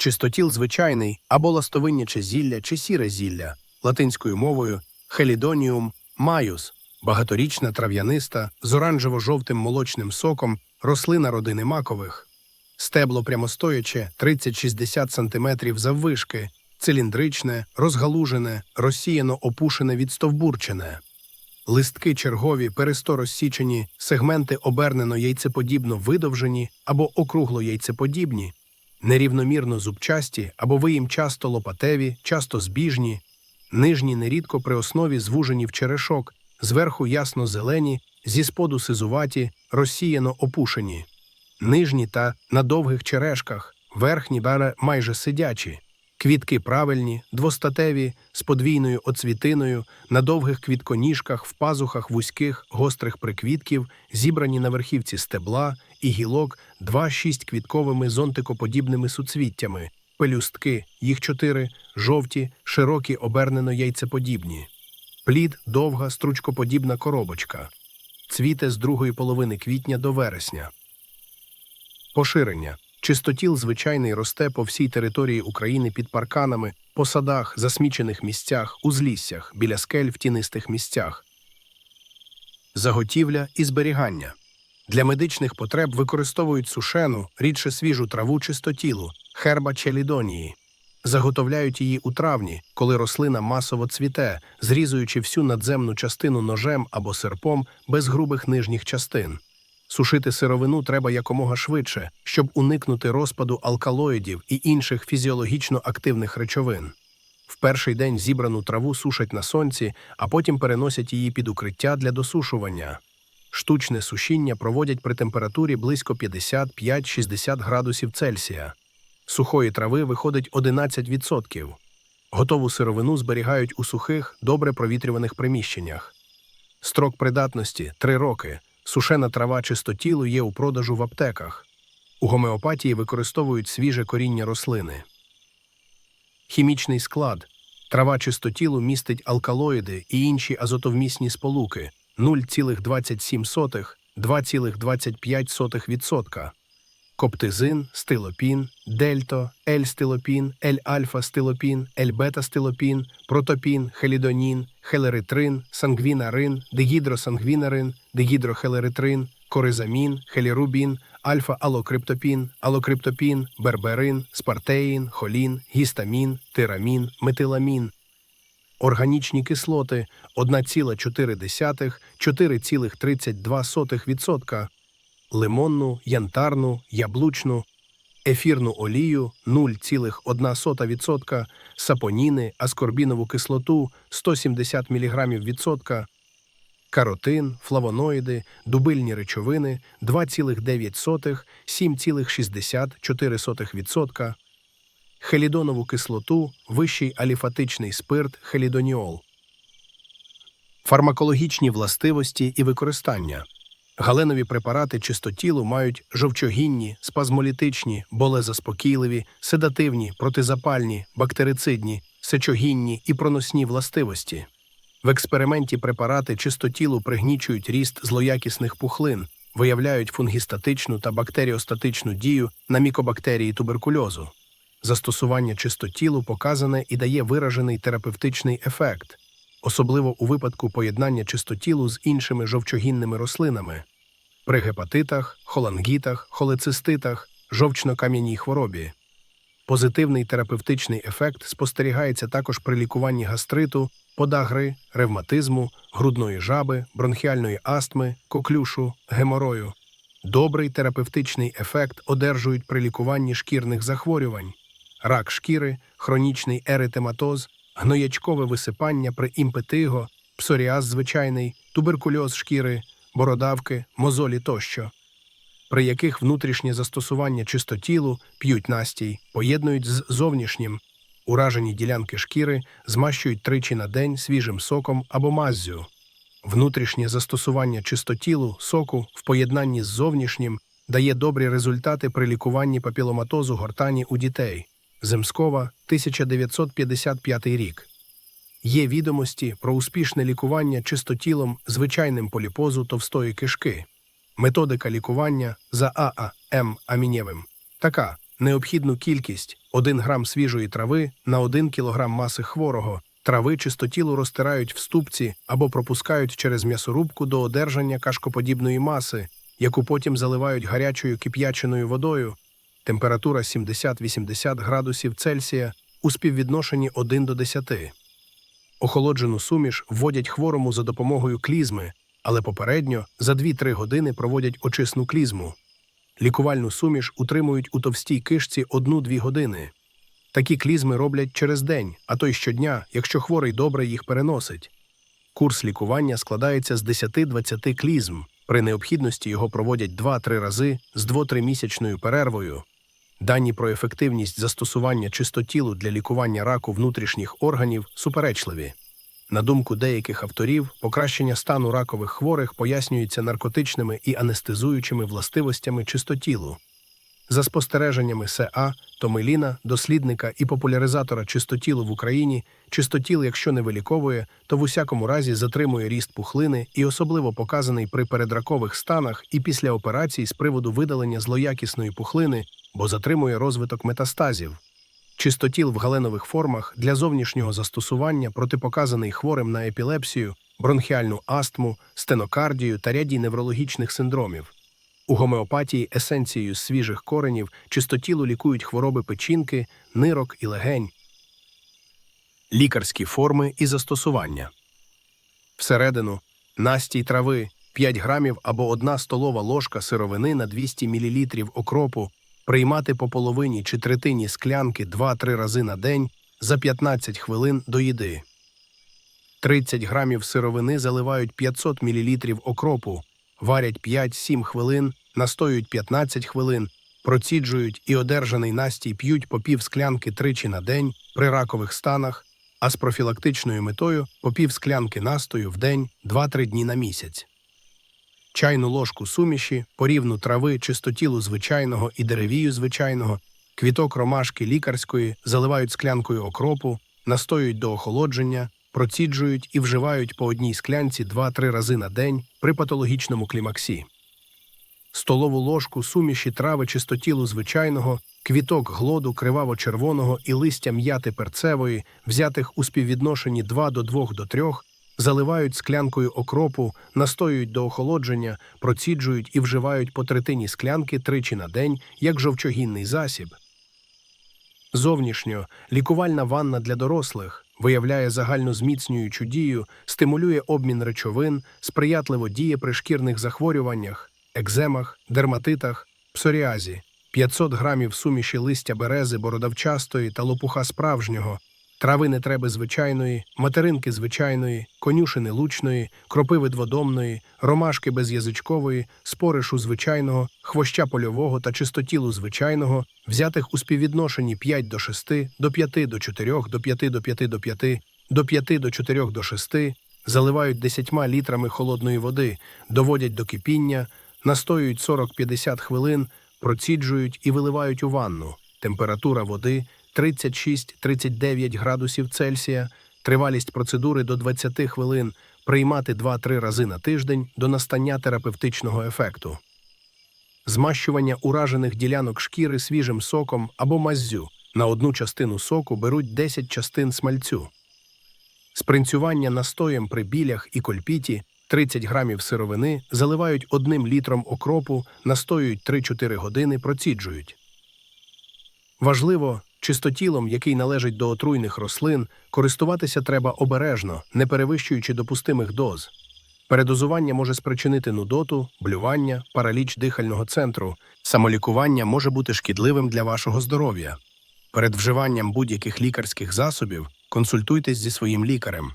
Чистотіл звичайний або ластовинняче зілля чи сіре зілля, латинською мовою хелідоніум майус, багаторічна трав'яниста з оранжево-жовтим молочним соком, рослина родини макових. Стебло прямостояче 30-60 см заввишки, циліндричне, розгалужене, розсіяно опушене відстовбурчене. Листки чергові, пересто розсічені, сегменти обернено яйцеподібно видовжені або округло яйцеподібні, нерівномірно зубчасті або ви їм часто лопатеві, часто збіжні, нижні нерідко при основі звужені в черешок, зверху ясно зелені, зі споду сизуваті, розсіяно опушені, нижні та на довгих черешках, верхні бере майже сидячі. Квітки правильні, двостатеві, з подвійною оцвітиною, на довгих квітконіжках, в пазухах вузьких, гострих приквітків, зібрані на верхівці стебла і гілок два шість квітковими зонтикоподібними суцвіттями, пелюстки, їх чотири, жовті, широкі, обернено яйцеподібні. Плід довга, стручкоподібна коробочка. Цвіте з другої половини квітня до вересня. Поширення. Чистотіл звичайний росте по всій території України під парканами, по садах, засмічених місцях, узліссях, біля скель в тінистих місцях. Заготівля і зберігання. Для медичних потреб використовують сушену, рідше свіжу траву чистотілу, херба челідонії. Заготовляють її у травні, коли рослина масово цвіте, зрізуючи всю надземну частину ножем або серпом без грубих нижніх частин. Сушити сировину треба якомога швидше, щоб уникнути розпаду алкалоїдів і інших фізіологічно активних речовин. В перший день зібрану траву сушать на сонці, а потім переносять її під укриття для досушування. Штучне сушіння проводять при температурі близько 55-60 градусів Цельсія. Сухої трави виходить 11%. Готову сировину зберігають у сухих, добре провітрюваних приміщеннях. Строк придатності 3 роки. Сушена трава чистотілу є у продажу в аптеках. У гомеопатії використовують свіже коріння рослини. Хімічний склад. Трава чистотілу містить алкалоїди і інші азотовмісні сполуки 0,27, 2,25%. Коптизин, стилопін, дельто, L-стилопін, L-альфа-стилопін, L-бета-стилопін, протопін, хелідонін, хелеритрин, сангвінарин, дегідросангвінарин, дегідрохелеритрин, коризамін, хелірубін, альфа-алокриптопін, алокриптопін, берберин, спартеїн, холін, гістамін, тирамін, метиламін. Органічні кислоти 1,4, 4,32%, лимонну, янтарну, яблучну, ефірну олію 0,1%, сапоніни, аскорбінову кислоту 170 мг відсотка, каротин, флавоноїди, дубильні речовини 2,9, 7,64%, хелідонову кислоту, вищий аліфатичний спирт хелідоніол. Фармакологічні властивості і використання. Галенові препарати чистотілу мають жовчогінні, спазмолітичні, болезаспокійливі, седативні, протизапальні, бактерицидні, сечогінні і проносні властивості. В експерименті препарати чистотілу пригнічують ріст злоякісних пухлин, виявляють фунгістатичну та бактеріостатичну дію на мікобактерії туберкульозу. Застосування чистотілу показане і дає виражений терапевтичний ефект, особливо у випадку поєднання чистотілу з іншими жовчогінними рослинами при гепатитах, холангітах, холециститах, жовчно-кам'яній хворобі. Позитивний терапевтичний ефект спостерігається також при лікуванні гастриту, подагри, ревматизму, грудної жаби, бронхіальної астми, коклюшу, геморою. Добрий терапевтичний ефект одержують при лікуванні шкірних захворювань, рак шкіри, хронічний еритематоз, гноячкове висипання при імпетиго, псоріаз звичайний, туберкульоз шкіри, бородавки, мозолі тощо, при яких внутрішнє застосування чистотілу п'ють настій, поєднують з зовнішнім, уражені ділянки шкіри змащують тричі на день свіжим соком або маззю. Внутрішнє застосування чистотілу соку в поєднанні з зовнішнім дає добрі результати при лікуванні папіломатозу гортані у дітей. Земскова, 1955 рік. Є відомості про успішне лікування чистотілом звичайним поліпозу товстої кишки. Методика лікування за ААМ амінєвим така необхідну кількість 1 грам свіжої трави на 1 кілограм маси хворого. Трави чистотілу розтирають в ступці або пропускають через м'ясорубку до одержання кашкоподібної маси, яку потім заливають гарячою кип'яченою водою. Температура 70-80 градусів Цельсія у співвідношенні 1 до 10. Охолоджену суміш вводять хворому за допомогою клізми, але попередньо за 2-3 години проводять очисну клізму. Лікувальну суміш утримують у товстій кишці 1-2 години. Такі клізми роблять через день, а то й щодня, якщо хворий добре їх переносить. Курс лікування складається з 10-20 клізм. При необхідності його проводять 2-3 рази з 2-3 місячною перервою. Дані про ефективність застосування чистотілу для лікування раку внутрішніх органів суперечливі. На думку деяких авторів, покращення стану ракових хворих пояснюється наркотичними і анестезуючими властивостями чистотілу. За спостереженнями С.А. Томиліна, дослідника і популяризатора чистотілу в Україні, чистотіл, якщо не виліковує, то в усякому разі затримує ріст пухлини і особливо показаний при передракових станах і після операцій з приводу видалення злоякісної пухлини, бо затримує розвиток метастазів. Чистотіл в галенових формах для зовнішнього застосування протипоказаний хворим на епілепсію, бронхіальну астму, стенокардію та ряді неврологічних синдромів. У гомеопатії есенцією свіжих коренів чистотілу лікують хвороби печінки, нирок і легень. Лікарські форми і застосування. Всередину настій трави 5 грамів або 1 столова ложка сировини на 200 мл окропу приймати по половині чи третині склянки 2-3 рази на день за 15 хвилин до їди. 30 грамів сировини заливають 500 мл окропу, варять 5-7 хвилин, настоюють 15 хвилин, проціджують і одержаний настій п'ють по пів склянки тричі на день при ракових станах, а з профілактичною метою по пів склянки настою в день 2-3 дні на місяць. Чайну ложку суміші, порівну трави, чистотілу звичайного і деревію звичайного, квіток ромашки лікарської заливають склянкою окропу, настоюють до охолодження, проціджують і вживають по одній склянці 2-3 рази на день при патологічному клімаксі. Столову ложку суміші трави чистотілу звичайного, квіток глоду криваво-червоного і листя м'яти перцевої, взятих у співвідношенні 2 до 2 до 3, заливають склянкою окропу, настоюють до охолодження, проціджують і вживають по третині склянки тричі на день як жовчогінний засіб. Зовнішньо лікувальна ванна для дорослих виявляє загальну зміцнюючу дію, стимулює обмін речовин, сприятливо діє при шкірних захворюваннях, екземах, дерматитах, псоріазі, 500 грамів суміші листя берези бородавчастої та лопуха справжнього, трави нетреби звичайної, материнки звичайної, конюшини лучної, кропиви дводомної, ромашки безязичкової, споришу звичайного, хвоща польового та чистотілу звичайного, взятих у співвідношенні 5 до 6, до 5 до 4, до 5 до 5 до 5, до 5 до 4 до 6, заливають 10 літрами холодної води, доводять до кипіння, настоюють 40-50 хвилин, проціджують і виливають у ванну. Температура води 36-39 градусів Цельсія, тривалість процедури до 20 хвилин, приймати 2-3 рази на тиждень до настання терапевтичного ефекту. Змащування уражених ділянок шкіри свіжим соком або маззю. На одну частину соку беруть 10 частин смальцю. Спринцювання настоєм при білях і кольпіті 30 грамів сировини заливають одним літром окропу, настоюють 3-4 години, проціджують. Важливо, чистотілом, який належить до отруйних рослин, користуватися треба обережно, не перевищуючи допустимих доз. Передозування може спричинити нудоту, блювання, параліч дихального центру. Самолікування може бути шкідливим для вашого здоров'я. Перед вживанням будь-яких лікарських засобів консультуйтесь зі своїм лікарем.